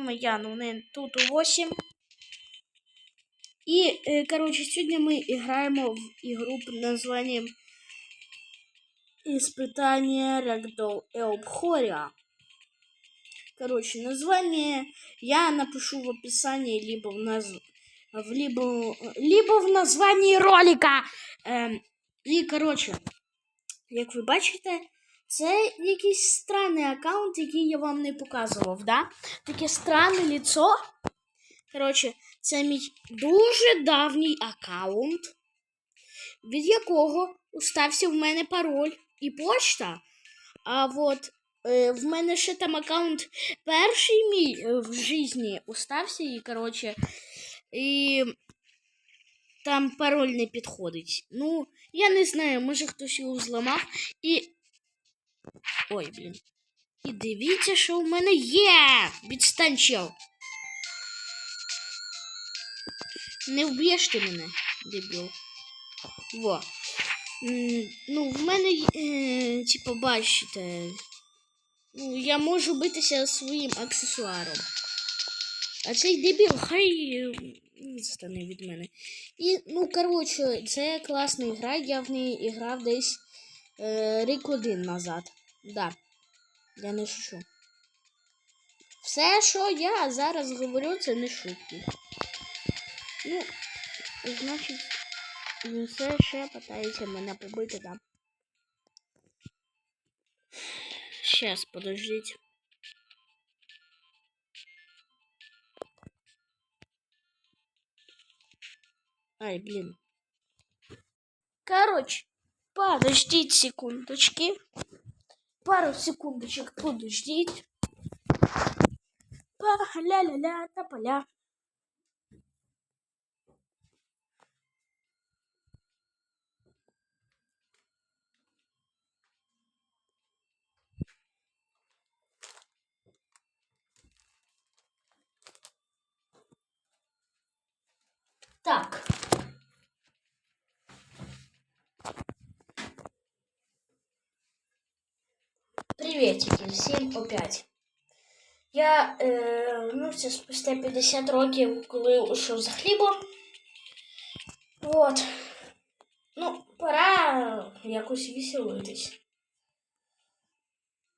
Мамаян, у неї тут 8. І, е, коротше, сьогодні ми граємо в ігру під названням Испытание Рагдол Эобхория. Короче, название я напишу в описании, либо в, наз... в, либо... либо в названии ролика. Ем, і, коротше, як ви бачите, це якийсь странний аккаунт, який я вам не показував, да? Таке странне ліцо. Коротше, це мій дуже давній аккаунт, від якого устався в мене пароль і почта. А от е, в мене ще там аккаунт перший мій е, в житті устався, і, коротше, і там пароль не підходить. Ну, я не знаю, може хтось його зламав. І. Ой, блін. І дивіться, що в мене є! Відстань, чел. Не вб'єш ти мене, дебіл. Во. Ну, в мене, е, типу, бачите. Ну, я можу битися своїм аксесуаром. А цей дебіл, хай е, відстане від мене. І, ну, коротше, це класна гра, я в неї грав десь е, рік один назад. Да. Я не шучу. Все, що я зараз говорю, це не шутки. Ну, значить, він все ще питається мене побити, да. Щас, подождіть. Ай, блин. Короче, подождите секундочки. Пару секундочек подождите. Па-ля-ля-ля, тополя. Так. Приветики, всім опять. Я е, вернувся спустя 50 років, коли ушов за хлібом. От. Ну, пора якось веселитись.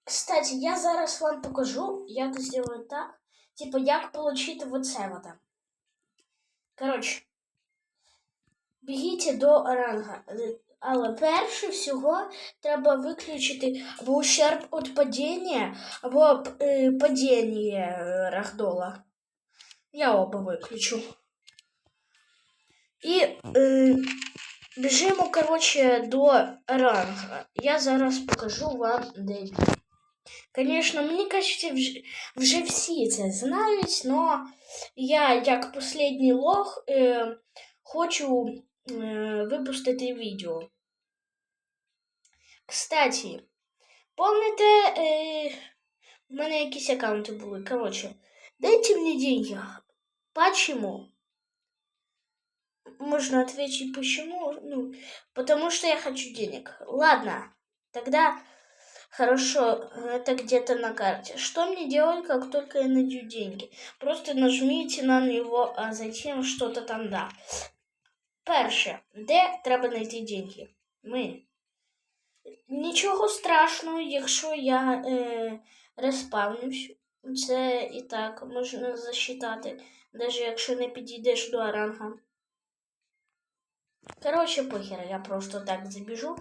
Кстати, я зараз вам покажу, як зробити так. Типу, як отримати оце вот. Коротше, бігіть до ранга. Але перше всього треба виключити або ущерб від падіння, або е, падіння рагдола. Я оба виключу. І е, біжимо, коротше, до ранга. Я зараз покажу вам, де він. Звісно, мені кажеться, вже, вже всі це знають, але я, як останній лох, е, хочу е, випустити відео. Кстати, помните, е, в мене якісь аккаунти були. Короче, дайте мне деньги. Почему? Можно ответить почему? Ну, потому что я хочу денег. Ладно, тогда хорошо, это где-то на карте. Что мне делать, как только я найду деньги? Просто нажмите на него, а затем что-то там да. Перше, де треба знайти деньги? Ми. Нічого страшного, якщо я е, респавнюсь. Це і так можна засчитати, навіть якщо не підійдеш до оранга. Коротше, похер, я просто так забіжу.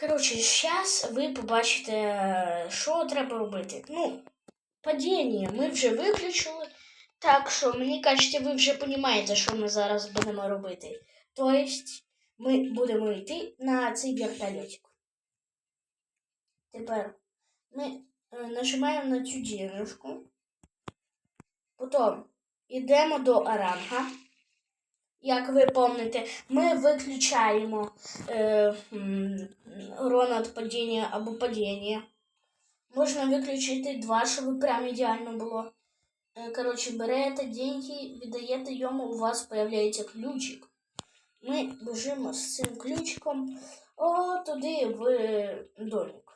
Коротше, зараз ви побачите, що треба робити. Ну, падіння ми вже виключили. Так що, мені кажеться, ви вже розумієте, що ми зараз будемо робити. Тобто, ми будемо йти на цей вертольотик. Тепер ми е, нажимаємо на цю дірочку. Потім йдемо до оранга. Як ви пам'ятаєте, ми виключаємо е, урон від падіння або падіння. Можна виключити два, щоб прям ідеально було. Е, коротше, берете деньги, віддаєте йому, у вас з'являється ключик. Ми біжимо з цим ключиком о, туди в домик.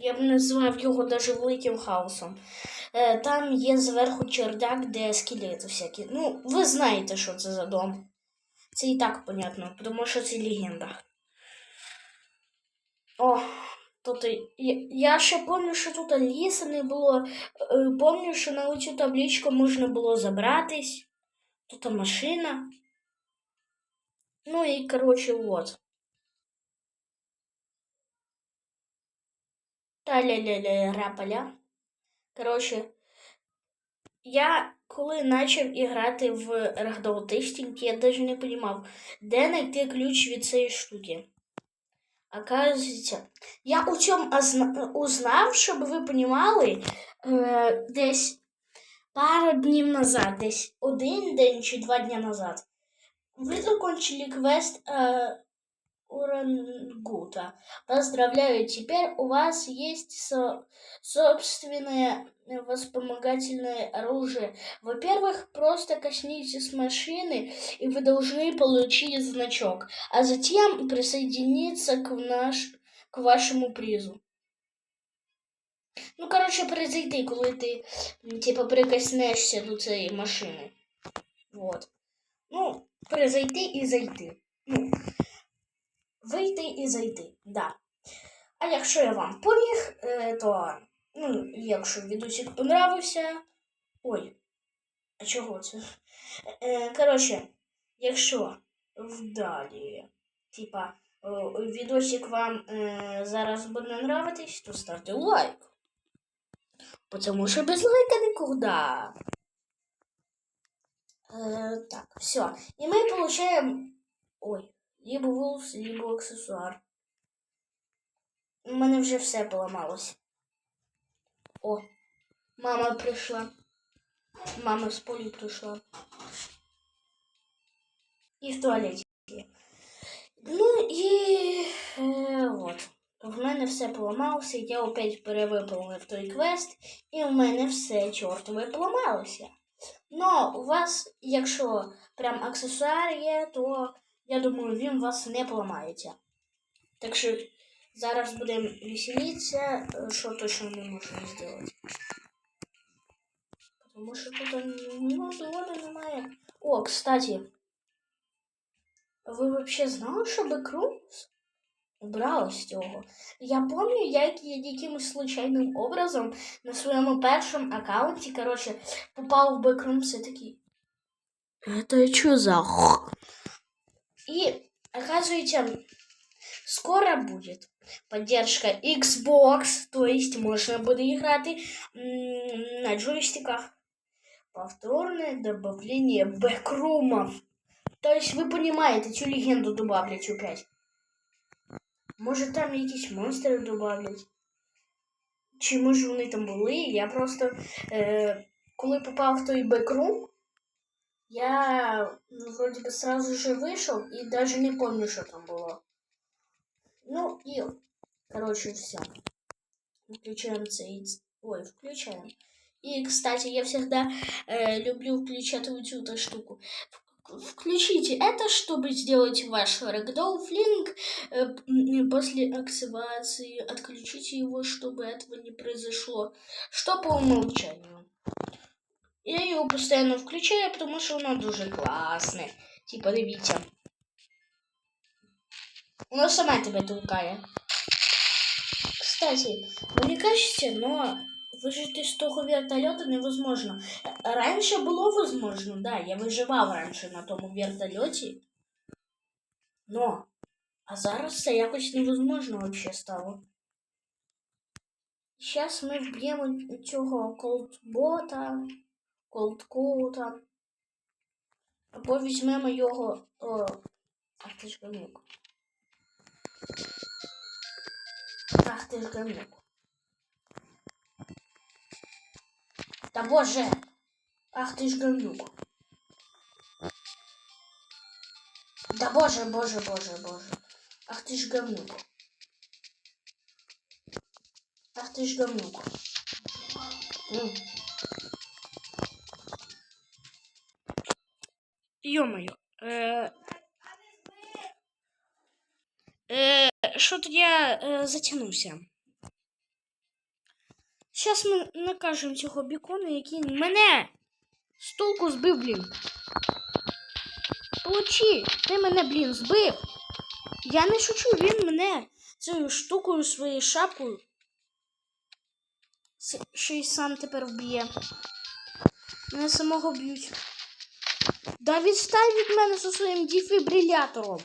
Я б назвав його даже великим хаосом. Е, там є зверху чердак, де скелети всякі. Ну, ви знаєте, що це за дом. Це і так понятно, тому що це легенда. О, тут і- я, ще пам'ятаю, що тут ліса не було. Е, Пам'ятаю, що на оцю табличку можна було забратись. Тут машина. Ну і коротше, от. Та-ля-ля-ля-ля-поля. Коротше, я коли почав грати в Ragdoll Testing, я навіть не розумів, де знайти ключ від цієї штуки. Оказується, я у цьому узнав, щоб ви розуміли, е, десь пару днів назад, десь один день чи два дні назад. Вы закончили квест э, Урангута. Поздравляю, теперь у вас есть со- собственное э, вспомогательное оружие. Во-первых, просто коснитесь машины, и вы должны получить значок, а затем присоединиться к, наш, к вашему призу. Ну, короче, произойти, коли ти, м, типа, прикоснешся до цієї машини. Вот. Ну, призайти і зайти. Ну, вийти і зайти, да. А якщо я вам поміг, е, то, ну, якщо відосик понравився. Ой, а чого це? Е, коротше, якщо вдалі, типа, відосик вам е, зараз буде нравитись, то ставте лайк. Потому що без лайка нікуди. Э, так, все. И мы получаем... Ой, либо волос, либо аксесуар. У мене вже все поламалось. О, мама прийшла. Мама з полі прийшла. І в туалеті. Ну і е, от. В мене все поламалося, я опять перевиповнив той квест, і в мене все чортове поламалося. Но у вас, якщо прям аксесуар є, то я думаю, він вас не поламається. Так що зараз будемо веселитися, е, що точно не можна зробити. Тому що тут ну, доводи немає. О, кстати, ви взагалі знали, що Бекрумс убрали з цього? Я пам'ятаю, як я якимось случайним образом на своєму першому аккаунті, коротше, попав в Бекрумс і такий. Это что за х-?» И, оказывается, скоро будет поддержка Xbox, то есть можно будет играть на джойстиках. Повторное добавление бэкрумов. То есть вы понимаете, цю легенду добавлять опять. Може там якісь монстри добавлять. Чи може вони там були? Я просто е, коли попав в той бекрум, я ну, вроде бы сразу же вышел и даже не помню, что там было. Ну и, короче, все. Включаем цей... Ой, включаем. И, кстати, я всегда э, люблю включать вот эту штуку. Включите это, чтобы сделать ваш рэгдолл флинг. Э, после активации отключите его, чтобы этого не произошло. Что по умолчанию. Я його постійно включаю, тому що воно дуже класне. Типа, дивіться. Воно саме тебе толкає. Кстати, мені кажется, но выжить из того вертолета невозможно. Раньше було возможно, да, я виживав раніше на тому вертольоті. Но, а зараз це якось невозможно вообще стало. Зараз ми вб'ємо цього колдбота, колдкоута. Або візьмемо його. О, ах ти ж гамнюк. Ах ти ж гамнюк. Та боже! Ах ти ж гамнюк. Да боже, боже, боже, боже. Ах ти ж говнюк. Ах ти ж говнюк. М. Ё-моё. Е... Е... Що то я е, затягнувся. Зараз ми накажемо цього бікона, який мене з толку збив, блін. Получи, ти мене, блін, збив. Я не шучу, він мене цією штукою, своєю шапкою. Ще й сам тепер вб'є. Мене самого б'ють. Да відстань від мене зі своїм дефібрилятором.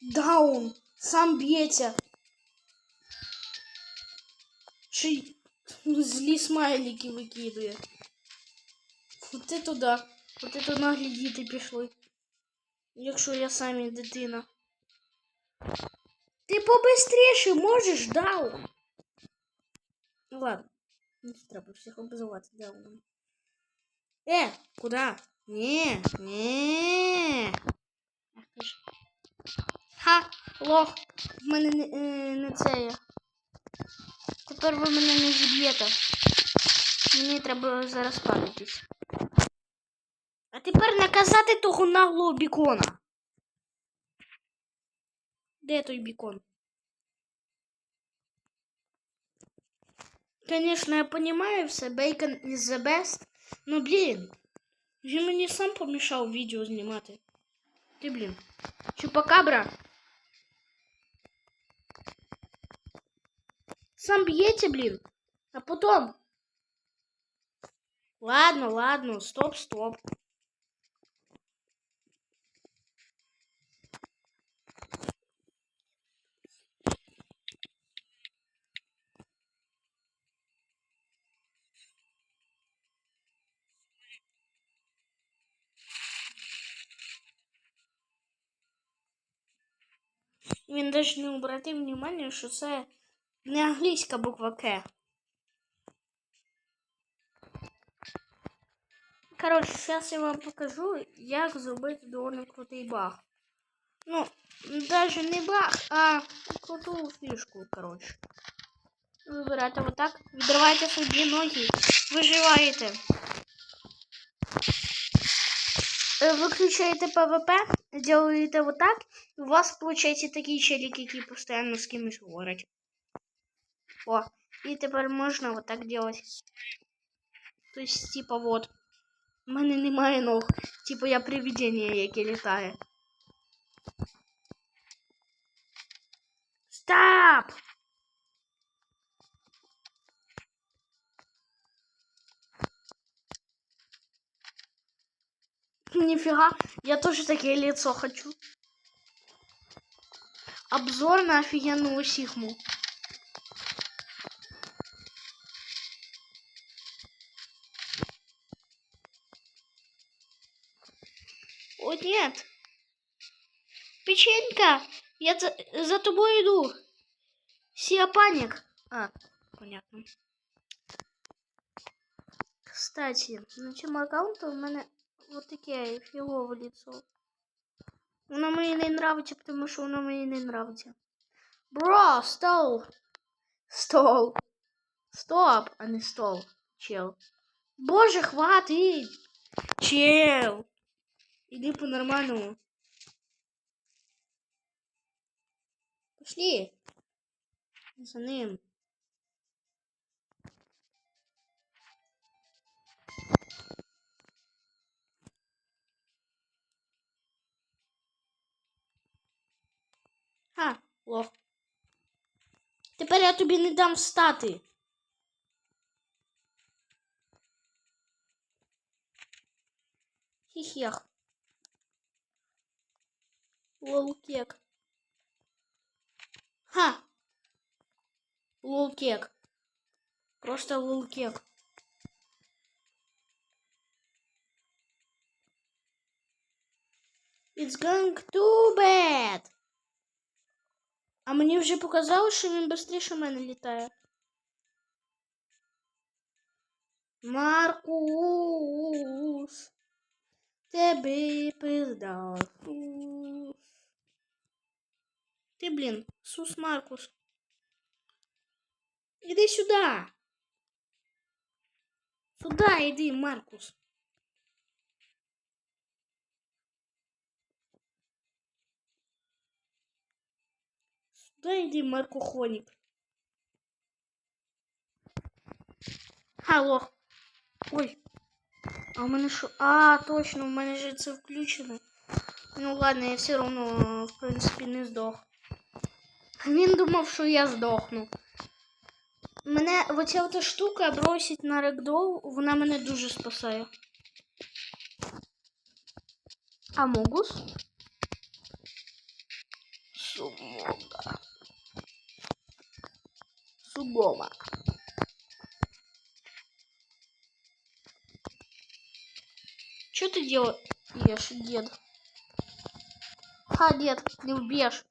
Даун. Сам б'ється. Ще й злі смайлики викидує. От і туди. От туди наглі діти пішли. Якщо я самі дитина. Ти побистріше можеш, Даун? Ладно. Не треба всіх обзивати Дауном. Е, ні. Ах, ти ж. Ха, лох. В мене не, не це є. Тепер ви не зіб'єте. Мені треба зараз пам'ятись. А тепер наказати того наглого бікона. Де той бікон? Конечно, я понимаю все, бейкон is the best. Ну, блін. Він мені сам помішав відео знімати. Ти, блін. Чупакабра. Сам б'ється, блін. А потом. Ладно, ладно, стоп, стоп. Він навіть не обратив внимання, що це не англійська буква К. Коротше, зараз я вам покажу, як зробити доволі крутий баг. Ну, даже не баг, а круту фішку, коротше. Вибирайте отак, відривайте собі ноги, виживаєте. Е, Виключаєте ПВП, делаєте вот так, у вас получається такий челік, який постійно з кимось говорить. О, і тепер можна вот так делать. То есть, типа, вот. У мене немає ног. Типа я привидение, яке літає. Стоп! Нифига, я тоже такие лицо хочу. Обзор на офигенную сигму. О, нет. Печенька, я за, за тобой иду. Сиапаник. А, понятно. Кстати, на цьому аккаунту у мене вот таке фігове лицо. Воно мені не нравиться, тому що воно мені не нравиться. Бро, стол. Стол. Стоп, а не стол. Чел. Боже, хватит. Чел. Иди по-нормальному. Пошли. За ним. А, лох. Тепер я тобі не дам встати. Хіхех. Лолкек. Ха. Лолкек. Просто лолкек. It's going too bad. А мені вже показало, що він швидше мене літає. Маркус. Тебе пизда. Сус. Ти, блін, Сус Маркус. Іди сюди. Сюди іди, Маркус. Да иди, Марко Хоник. Алло. Ой. А у меня що? А, точно, у меня же це включено. Ну ладно, я все равно, в принципе, не сдох. Він думал, что я здохну. Мене оця ота штука бросить на рекдол, вона мене дуже спасає. Амогус? Сумога. Сугома. Что ты делаешь, дед? Ха, дед, не убьешь.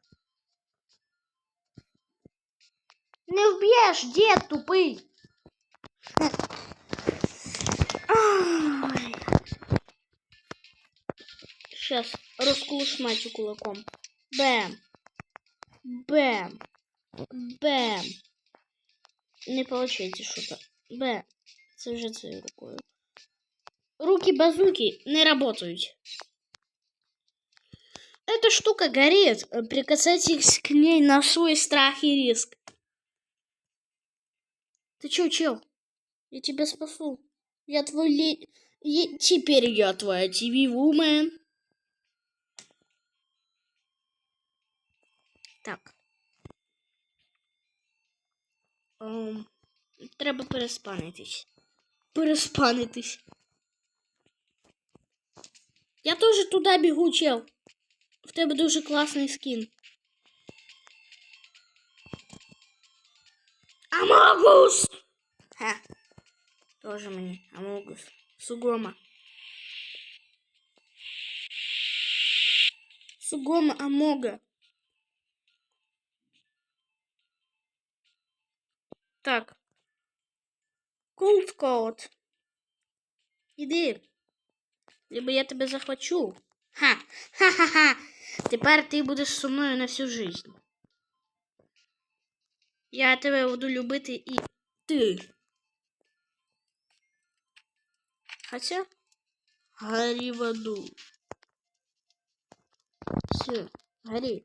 Не убьешь, дед тупый. Сейчас раскулышмачу кулаком. Бэм. Бэм. Бэм Не получається що-то. Б. Це вже цією рукою. Руки базуки не работают. Эта штука горит. Прикасайтесь к ней на свой страх и риск. Ты чё, чел? Я тебя спасу. Я твой ле... е- Теперь я твоя TV-вумен. Так. Ем, треба переспанитись. Переспанитись. Я теж туди бігу, чел. В тебе дуже класний скін. Амогус! Ха. Тоже мені. Амогус. Сугома. Сугома Амога. Так. Cold Code. Іди. Либо я тебе захвачу. Ха. Ха-ха-ха. Тепер ти будеш зі мною на всю жизнь. Я тебе буду любити і ти. Хоча гори в аду. Все, гори.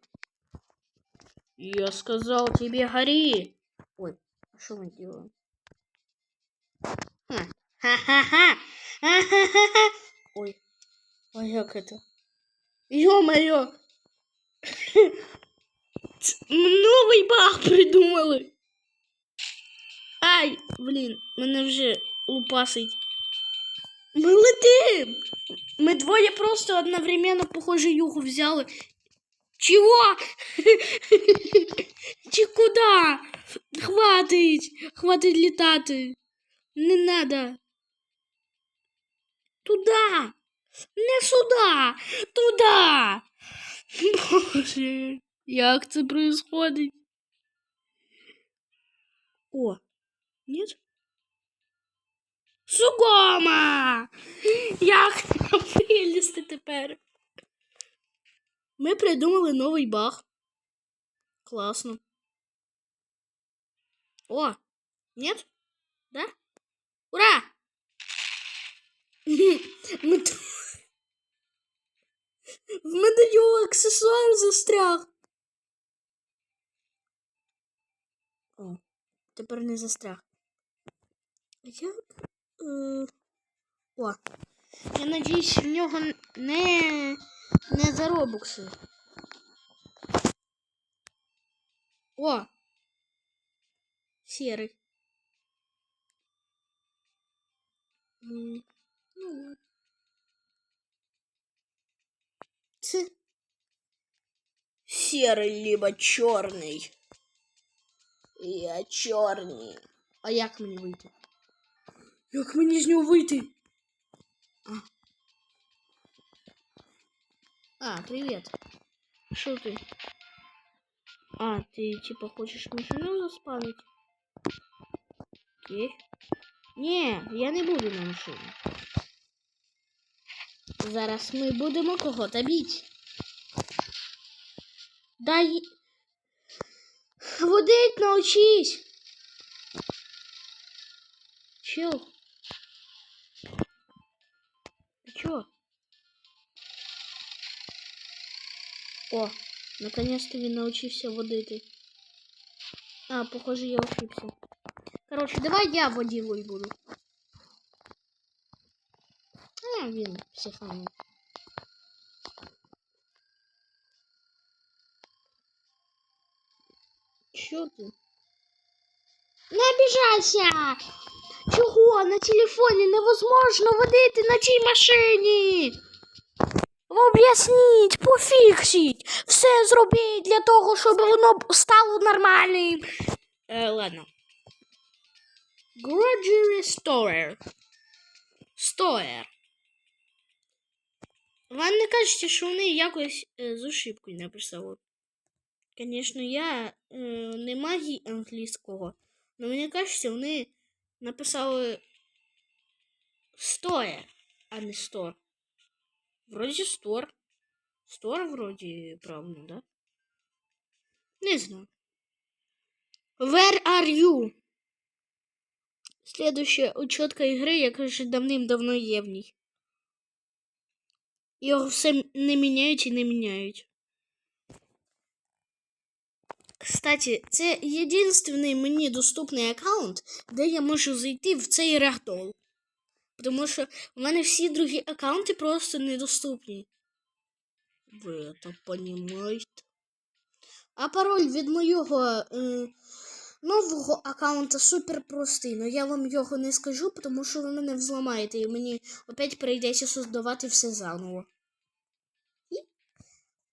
Я сказал тебе гори. Ой, что мы делаем? Ха. Ха-ха-ха. Ой, а як это? Ё-моё! Новий баг придумали. Ай, блін, мене вже лупасить. Ми летим! Ми двоє просто одновременно, похоже, югу взяли. Чего? Чи куда? Хватить! Хватить літати. Не надо. Туда! Не сюда! Туда! Боже, як це происходить? О, нет? Сугома! Як вилізти тепер? Ми придумали новий баг. Класно. О, нет? Да? Ура! В мене його аксесуар застряг. О, тепер не застряг. Як? Е... О. Я надіюсь, в нього не, не заробокси. О! Серий. М, Ну ладно. Ц. Серый либо черный. Я чорний. А як мені вийти? Як мені з нього вийти? А, а привіт. Що ти? А, ти типа хочеш машину заспавнити? Окей. Ні, я не буду на машині. Зараз ми будемо кого-то бити. Дай. Водить научись. Чел. О, наконец-то він вот этой. А, похоже, я ошибся. Короче, давай я водилой буду. А, він психанув. Чё ты? Не обижайся! Чего? На телефоне невозможно водити на чьей машине! Об'ясніть, пофіксіть, все зробіть для того, щоб воно стало нормальним. Е, ладно. Grocery Store. Store. Вам не кажете, що вони якось е, з ошибкою написали? Звісно, я е, не магій англійського, але мені кажеться, вони написали Store, а не Store. Вроде Store. Store вроде правильно, да? Не знаю. Where are you? Следующая учетка ігри, яка вже давним-давно є в ній. Його все не міняють і не міняють. Кстати, це єдиний мені доступний аккаунт, де я можу зайти в цей рагдол. Тому що у мене всі другі аккаунти просто недоступні. Ви це понімаєте? А пароль від моєго е, нового аккаунта супер простий, але я вам його не скажу, тому що ви мене взламаєте і мені опять прийдеться создавати все заново. І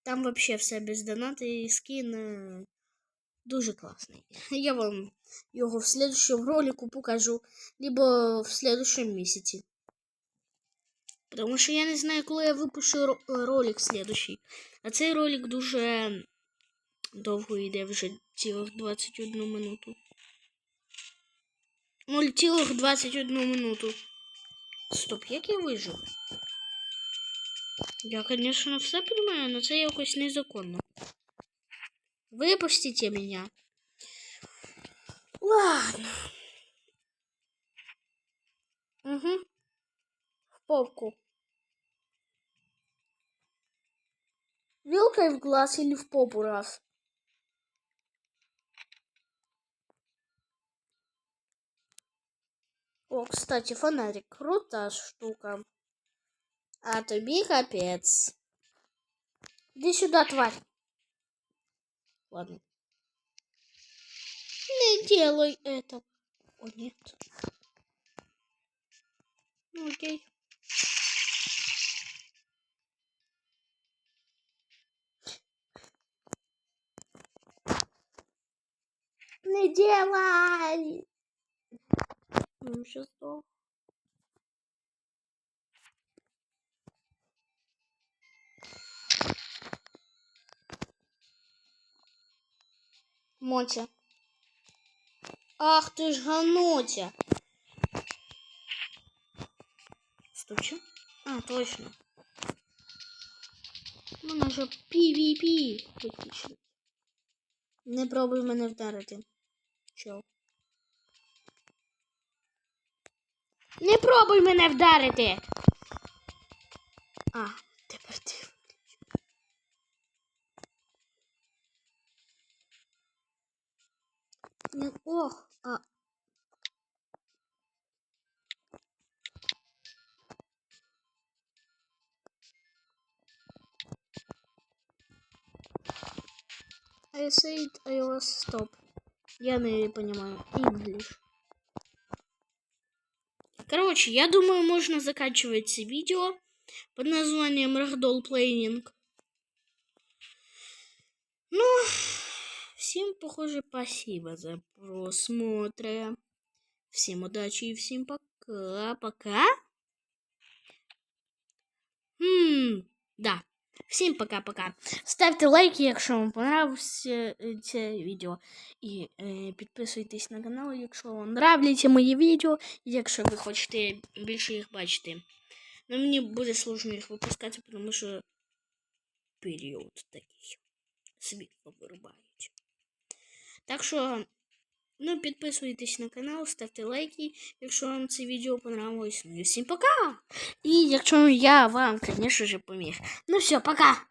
там вообще все без донати і скін е, дуже класний. Я вам його в следующем ролику покажу, либо в следующем місяці. Потому що я не знаю, коли я випущу ро- ролик следующий. А цей ролик дуже довго йде вже цілих 21 минуту. 0 цілих 21 минуту. Стоп, як я вижив? Я, конечно, все розумію, але це якось незаконно. Випустите меня. Ладно. Угу. В попку. Вилкой в глаз или в попу раз? О, кстати, фонарик. Крутая штука. А тобі капец. Иди сюда, тварь. Ладно. Не делай это. О, нет. Ну, окей. Не делай! Ну, сейчас сдох. Мотя. Ах ты ж ганотя. Стучу? А, точно. Вона же PvP виключена. Не пробуй мене вдарити. Чо? Не пробуй мене вдарити. А, тепер ти. Не, ох, а. I said I was stop. Я не понимаю. English. Короче, я думаю, можно заканчивать видео под названием Ragdoll Planning. Ну, всем, похоже, спасибо за просмотр. Всем удачи и всем пока. Пока. Хм, да. Всім пока-пока. Ставте лайки, якщо вам понравилося е, це відео. І е, підписуйтесь на канал, якщо вам нравляться мої відео, і якщо ви хочете більше їх бачити. Ну, мені буде сложно їх випускати, тому що період такий. Світло вирубають. Так що, ну, підписуйтесь на канал, ставте лайки, якщо вам це відео понравилось. Ну і всім пока! І якщо я вам, звісно ж, поміг. Ну все, пока!